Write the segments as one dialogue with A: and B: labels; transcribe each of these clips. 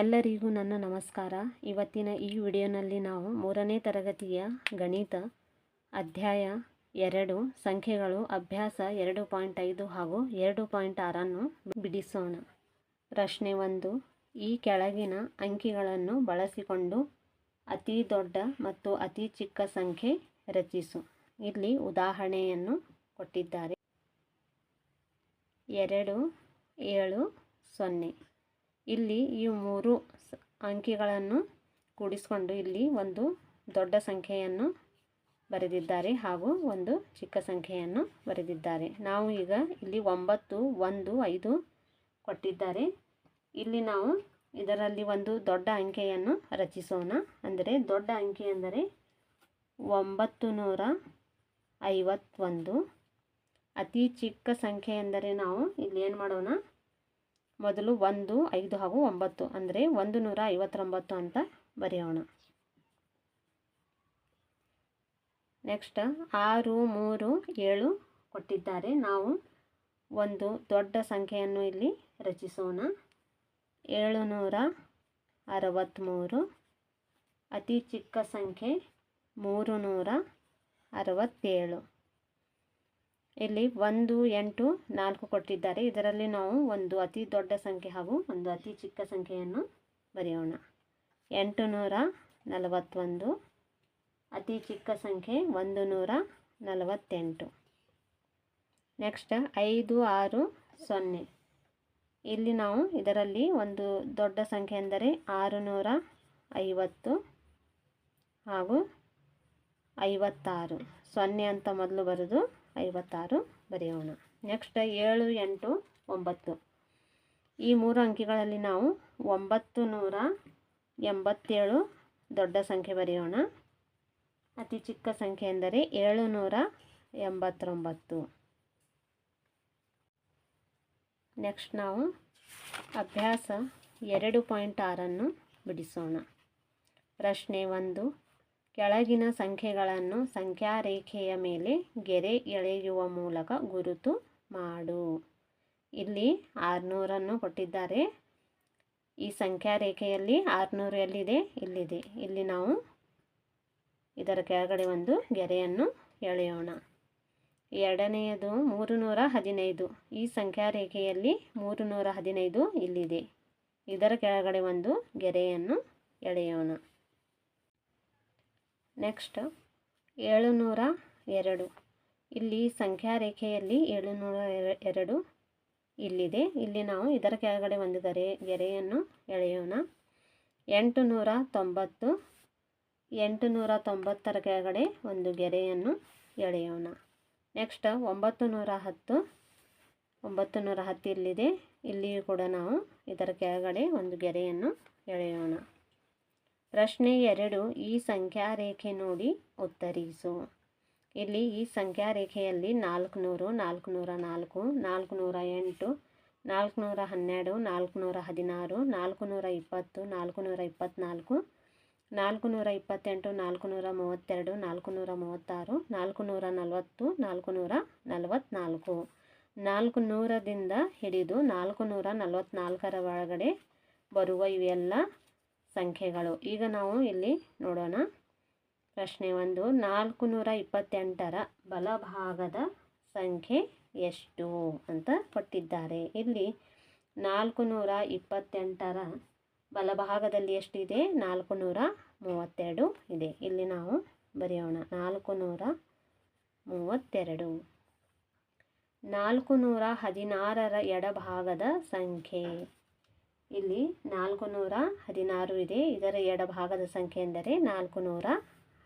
A: ಎಲ್ಲರಿಗೂ ನನ್ನ ನಮಸ್ಕಾರ. ಇವತ್ತಿನ ಈ ವಿಡಿಯೋನಲ್ಲಿ ನಾವು ಮೂರನೇ ತರಗತಿಯ ಗಣಿತ ಅಧ್ಯಾಯ ಎರಡು, ಸಂಖ್ಯೆಗಳು ಅಭ್ಯಾಸ ಎರಡು ಪಾಯಿಂಟ್ ಐದು ಹಾಗೂ ಎರಡು ಪಾಯಿಂಟ್ ಆರನ್ನು ಬಿಡಿಸೋಣ. ಪ್ರಶ್ನೆ ಒಂದು, ಈ ಕೆಳಗಿನ ಅಂಕಿಗಳನ್ನು ಬಳಸಿಕೊಂಡು ಅತಿ ದೊಡ್ಡ ಮತ್ತು ಅತಿ ಚಿಕ್ಕ ಸಂಖ್ಯೆ ರಚಿಸು. ಇಲ್ಲಿ ಉದಾಹರಣೆಯನ್ನು ಕೊಟ್ಟಿದ್ದಾರೆ. ಎರಡು, ಏಳು, ಸೊನ್ನೆ. ಇಲ್ಲಿ ಈ ಮೂರು ಅಂಕಿಗಳನ್ನು ಕೂಡಿಸಿಕೊಂಡು ಇಲ್ಲಿ ಒಂದು ದೊಡ್ಡ ಸಂಖ್ಯೆಯನ್ನು ಬರೆದಿದ್ದಾರೆ ಹಾಗೂ ಒಂದು ಚಿಕ್ಕ ಸಂಖ್ಯೆಯನ್ನು ಬರೆದಿದ್ದಾರೆ. ನಾವು ಈಗ ಇಲ್ಲಿ ಒಂಬತ್ತು, ಒಂದು, ಐದು ಕೊಟ್ಟಿದ್ದಾರೆ. ಇಲ್ಲಿ ನಾವು ಇದರಲ್ಲಿ ಒಂದು ದೊಡ್ಡ ಅಂಕೆಯನ್ನು ರಚಿಸೋಣ. ಅಂದರೆ ದೊಡ್ಡ ಅಂಕೆ ಅಂದರೆ ಒಂಬತ್ತು ನೂರ ಐವತ್ತೊಂದು. ಅತಿ ಚಿಕ್ಕ ಸಂಖ್ಯೆ ಎಂದರೆ ನಾವು ಇಲ್ಲಿ ಏನು ಮಾಡೋಣ? ಮೊದಲು ಒಂದು, ಐದು ಹಾಗೂ ಒಂಬತ್ತು. ಅಂದರೆ ಒಂದು ನೂರ ಐವತ್ತೊಂಬತ್ತು ಅಂತ ಬರೆಯೋಣ. ನೆಕ್ಸ್ಟ್ ಆರು, ಮೂರು, ಏಳು ಕೊಟ್ಟಿದ್ದಾರೆ. ನಾವು ಒಂದು ದೊಡ್ಡ ಸಂಖ್ಯೆಯನ್ನು ಇಲ್ಲಿ ರಚಿಸೋಣ. ಏಳುನೂರ ಅರವತ್ತ್ಮೂರು ಅತಿ ಚಿಕ್ಕ ಸಂಖ್ಯೆ ಮೂರು ನೂರ ಅರವತ್ತೇಳು. ಇಲ್ಲಿ ಒಂದು, ಎಂಟು, ನಾಲ್ಕು ಕೊಟ್ಟಿದ್ದಾರೆ. ಇದರಲ್ಲಿ ನಾವು ಒಂದು ಅತಿ ದೊಡ್ಡ ಸಂಖ್ಯೆ ಹಾಗೂ ಒಂದು ಅತಿ ಚಿಕ್ಕ ಸಂಖ್ಯೆಯನ್ನು ಬರೆಯೋಣ. ಎಂಟು ನೂರ ನಲವತ್ತೊಂದು, ಅತಿ ಚಿಕ್ಕ ಸಂಖ್ಯೆ ಒಂದು ನೂರ ನಲವತ್ತೆಂಟು. ನೆಕ್ಸ್ಟ್ ಐದು, ಆರು, ಸೊನ್ನೆ. ಇಲ್ಲಿ ನಾವು ಇದರಲ್ಲಿ ಒಂದು ದೊಡ್ಡ ಸಂಖ್ಯೆ ಎಂದರೆ ಆರು ನೂರ ಐವತ್ತು ಹಾಗೂ ಐವತ್ತಾರು. ಸೊನ್ನೆ ಅಂತ ಮೊದಲು ಬರೆದು ಐವತ್ತಾರು ಬರೆಯೋಣ. ನೆಕ್ಸ್ಟ್ ಏಳು, ಎಂಟು, ಒಂಬತ್ತು. ಈ ಮೂರು ಅಂಕಿಗಳಲ್ಲಿ ನಾವು ಒಂಬತ್ತು ನೂರ ಎಂಬತ್ತೇಳು ದೊಡ್ಡ ಸಂಖ್ಯೆ ಬರೆಯೋಣ. ಅತಿ ಚಿಕ್ಕ ಸಂಖ್ಯೆ ಎಂದರೆ ಏಳು ನೂರ ಎಂಬತ್ತೊಂಬತ್ತು. ನೆಕ್ಸ್ಟ್ ನಾವು ಅಭ್ಯಾಸ ಎರಡು ಪಾಯಿಂಟ್ ಆರನ್ನು ಬಿಡಿಸೋಣ. ಪ್ರಶ್ನೆ ಒಂದು ಕೆಳಗಿನ ಸಂಖ್ಯೆಗಳನ್ನು ಸಂಖ್ಯಾ ರೇಖೆಯ ಮೇಲೆ ಗೆರೆ ಎಳೆಯುವ ಮೂಲಕ ಗುರುತು ಮಾಡು. ಇಲ್ಲಿ ಆರುನೂರನ್ನು ಕೊಟ್ಟಿದ್ದಾರೆ. ಈ ಸಂಖ್ಯಾರೇಖೆಯಲ್ಲಿ ಆರುನೂರು ಎಲ್ಲಿದೆ? ಇಲ್ಲಿದೆ. ಇಲ್ಲಿ ನಾವು ಇದರ ಕೆಳಗಡೆ ಒಂದು ಗೆರೆಯನ್ನು ಎಳೆಯೋಣ. ಎರಡನೆಯದು ಮೂರು ನೂರ ಹದಿನೈದು. ಈ ಸಂಖ್ಯಾರೇಖೆಯಲ್ಲಿ ಮೂರು ನೂರ ಹದಿನೈದು ಇಲ್ಲಿದೆ. ಇದರ ಕೆಳಗಡೆ ಒಂದು ಗೆರೆಯನ್ನು ಎಳೆಯೋಣ. ನೆಕ್ಸ್ಟ್ ಏಳುನೂರ ಎರಡು. ಇಲ್ಲಿ ಸಂಖ್ಯಾರೇಖೆಯಲ್ಲಿ ಏಳುನೂರ ಎರ- ಎರಡು ಇಲ್ಲಿದೆ. ಇಲ್ಲಿ ನಾವು ಇದರ ಕೆಳಗಡೆ ಒಂದು ಗೆರೆ ಗೆರೆಯನ್ನು ಎಳೆಯೋಣ. ಎಂಟು ನೂರ ತೊಂಬತ್ತು ಎಂಟು ನೂರ ತೊಂಬತ್ತರ ಕೆಳಗಡೆ ಒಂದು ಗೆರೆಯನ್ನು ಎಳೆಯೋಣ. ನೆಕ್ಸ್ಟ್ ಒಂಬತ್ತು ನೂರ ಹತ್ತು ಒಂಬತ್ತು ನೂರ ಹತ್ತು ಇಲ್ಲಿದೆ. ಇಲ್ಲಿಯೂ ಕೂಡ ನಾವು ಇದರ ಕೆಳಗಡೆ ಒಂದು ಗೆರೆಯನ್ನು ಎಳೆಯೋಣ. ಪ್ರಶ್ನೆ ಎರಡು ಈ ಸಂಖ್ಯಾರೇಖೆ ನೋಡಿ ಉತ್ತರಿಸು. ಇಲ್ಲಿ ಈ ಸಂಖ್ಯಾರೇಖೆಯಲ್ಲಿ ನಾಲ್ಕುನೂರು, ನಾಲ್ಕುನೂರ ನಾಲ್ಕು, ನಾಲ್ಕುನೂರ ಎಂಟು, ನಾಲ್ಕುನೂರ ಹನ್ನೆರಡು, ನಾಲ್ಕುನೂರ ಹದಿನಾರು, ನಾಲ್ಕುನೂರ ಇಪ್ಪತ್ತು, ನಾಲ್ಕುನೂರ ಇಪ್ಪತ್ತ್ನಾಲ್ಕು ನಾಲ್ಕುನೂರ ಇಪ್ಪತ್ತೆಂಟು, ನಾಲ್ಕುನೂರ ಮೂವತ್ತೆರಡು, ನಾಲ್ಕುನೂರ ಮೂವತ್ತಾರು, ನಾಲ್ಕುನೂರ ನಲವತ್ತು, ನಾಲ್ಕುನೂರ ನಲವತ್ತ್ನಾಲ್ಕು ನಾಲ್ಕು ನೂರದಿಂದ ಹಿಡಿದು ನಾಲ್ಕುನೂರ ನಲವತ್ತ್ನಾಲ್ಕರ ಒಳಗಡೆ ಬರುವ ಇವೆಲ್ಲ ಸಂಖ್ಯೆಗಳು. ಈಗ ನಾವು ಇಲ್ಲಿ ನೋಡೋಣ. ಪ್ರಶ್ನೆ ಒಂದು ನಾಲ್ಕು ನೂರ ಇಪ್ಪತ್ತೆಂಟರ ಬಲಭಾಗದ ಸಂಖ್ಯೆ ಎಷ್ಟು ಅಂತ ಕೊಟ್ಟಿದ್ದಾರೆ. ಇಲ್ಲಿ ನಾಲ್ಕು ನೂರ ಇಪ್ಪತ್ತೆಂಟರ ಬಲಭಾಗದಲ್ಲಿ ಎಷ್ಟಿದೆ? ನಾಲ್ಕು ನೂರ ಮೂವತ್ತೆರಡು ಇದೆ. ಇಲ್ಲಿ ನಾವು ಬರೆಯೋಣ. ನಾಲ್ಕು ನೂರ ಮೂವತ್ತೆರಡು ನಾಲ್ಕು ನೂರ ಹದಿನಾರರ ಎಡಭಾಗದ ಸಂಖ್ಯೆ ಇಲ್ಲಿ ನಾಲ್ಕು ನೂರ ಹದಿನಾರು ಇದೆ. ಇದರ ಎಡಭಾಗದ ಸಂಖ್ಯೆ ಎಂದರೆ ನಾಲ್ಕು ನೂರ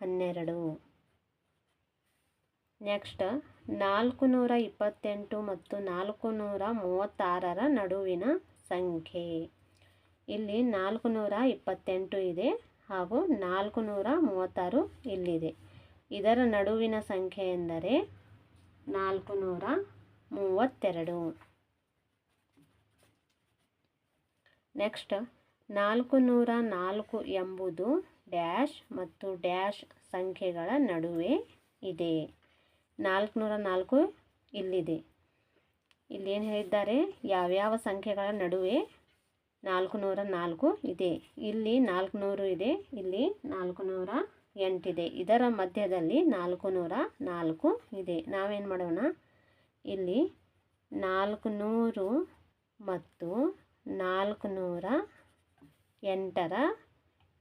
A: ಹನ್ನೆರಡು. ನೆಕ್ಸ್ಟ್ ನಾಲ್ಕು ನೂರ ಇಪ್ಪತ್ತೆಂಟು ಮತ್ತು ನಾಲ್ಕು ನೂರ ಮೂವತ್ತಾರರ ನಡುವಿನ ಸಂಖ್ಯೆ. ಇಲ್ಲಿ ನಾಲ್ಕು ನೂರ ಇಪ್ಪತ್ತೆಂಟು ಇದೆ ಹಾಗೂ ನಾಲ್ಕು ನೂರ ಮೂವತ್ತಾರು ಇಲ್ಲಿದೆ. ಇದರ ನಡುವಿನ ಸಂಖ್ಯೆ ಎಂದರೆ ನಾಲ್ಕು ನೂರ ಮೂವತ್ತೆರಡು. ನೆಕ್ಸ್ಟ್ ನಾಲ್ಕು ನೂರ ನಾಲ್ಕು ಎಂಬುದು ಡ್ಯಾಶ್ ಮತ್ತು ಡ್ಯಾಶ್ ಸಂಖ್ಯೆಗಳ ನಡುವೆ ಇದೆ. ನಾಲ್ಕುನೂರ ನಾಲ್ಕು ಇಲ್ಲಿದೆ. ಇಲ್ಲೇನು ಹೇಳಿದ್ದಾರೆ? ಯಾವ್ಯಾವ ಸಂಖ್ಯೆಗಳ ನಡುವೆ ನಾಲ್ಕು ನೂರ ನಾಲ್ಕು ಇದೆ? ಇಲ್ಲಿ ನಾಲ್ಕು ನೂರು ಇದೆ, ಇಲ್ಲಿ ನಾಲ್ಕು ನೂರ ಎಂಟಿದೆ ಇದರ ಮಧ್ಯದಲ್ಲಿ ನಾಲ್ಕು ನೂರ ನಾಲ್ಕು ಇದೆ. ನಾವೇನು ಮಾಡೋಣ? ಇಲ್ಲಿ ನಾಲ್ಕು ನೂರು ಮತ್ತು ನಾಲ್ಕು ನೂರ ಎಂಟರ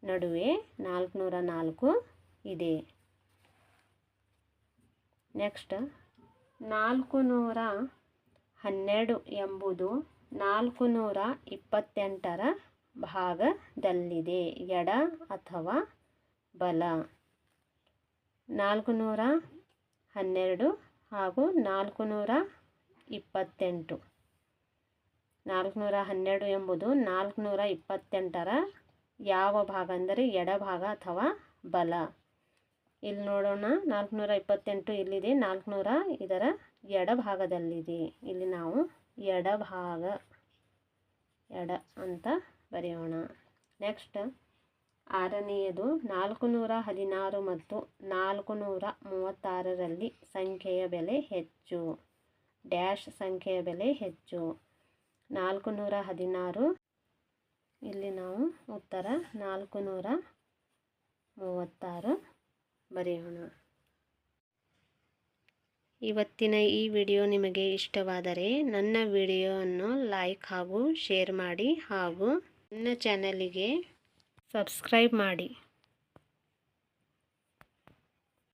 A: ನಡುವೆ ನಾಲ್ಕುನೂರ ನಾಲ್ಕು ಇದೆ. ನೆಕ್ಸ್ಟ್ ನಾಲ್ಕು ನೂರ ಹನ್ನೆರಡು ಎಂಬುದು ನಾಲ್ಕು ನೂರ ಇಪ್ಪತ್ತೆಂಟರ ಭಾಗದಲ್ಲಿದೆ. ಎಡ ಅಥವಾ ಬಲ? ನಾಲ್ಕು ನೂರ ಹನ್ನೆರಡು ಹಾಗೂ ನಾಲ್ಕು ನೂರ ಇಪ್ಪತ್ತೆಂಟು. ನಾಲ್ಕುನೂರ ಹನ್ನೆರಡು ಎಂಬುದು ನಾಲ್ಕುನೂರ ಇಪ್ಪತ್ತೆಂಟರ ಯಾವ ಭಾಗ ಅಂದರೆ ಎಡಭಾಗ ಅಥವಾ ಬಲ. ಇಲ್ಲಿ ನೋಡೋಣ ನಾಲ್ಕುನೂರ ಇಪ್ಪತ್ತೆಂಟು ಇಲ್ಲಿದೆ, ನಾಲ್ಕುನೂರ ಇದರ ಎಡಭಾಗದಲ್ಲಿದೆ. ಇಲ್ಲಿ ನಾವು ಎಡಭಾಗ, ಎಡ ಅಂತ ಬರೆಯೋಣ. ನೆಕ್ಸ್ಟ್, ಆರನೆಯದು ನಾಲ್ಕು ನೂರ ಹದಿನಾರು ಮತ್ತು ನಾಲ್ಕು ನೂರ ಮೂವತ್ತಾರರಲ್ಲಿ ಸಂಖ್ಯೆಯ ಬೆಲೆ ಹೆಚ್ಚು. ಡ್ಯಾಶ್ ಸಂಖ್ಯೆಯ ಬೆಲೆ ಹೆಚ್ಚು. ನಾಲ್ಕು ನೂರ ಹದಿನಾರು ಇಲ್ಲಿ ನಾವು ಉತ್ತರ ನಾಲ್ಕು ನೂರ ಮೂವತ್ತಾರು ಬರೆಯೋಣ. ಇವತ್ತಿನ ಈ ವಿಡಿಯೋ ನಿಮಗೆ ಇಷ್ಟವಾದರೆ ನನ್ನ ವಿಡಿಯೋವನ್ನು ಲೈಕ್ ಹಾಗೂ ಶೇರ್ ಮಾಡಿ ಹಾಗೂ ನನ್ನ ಚಾನಲಿಗೆ ಸಬ್ಸ್ಕ್ರೈಬ್ ಮಾಡಿ.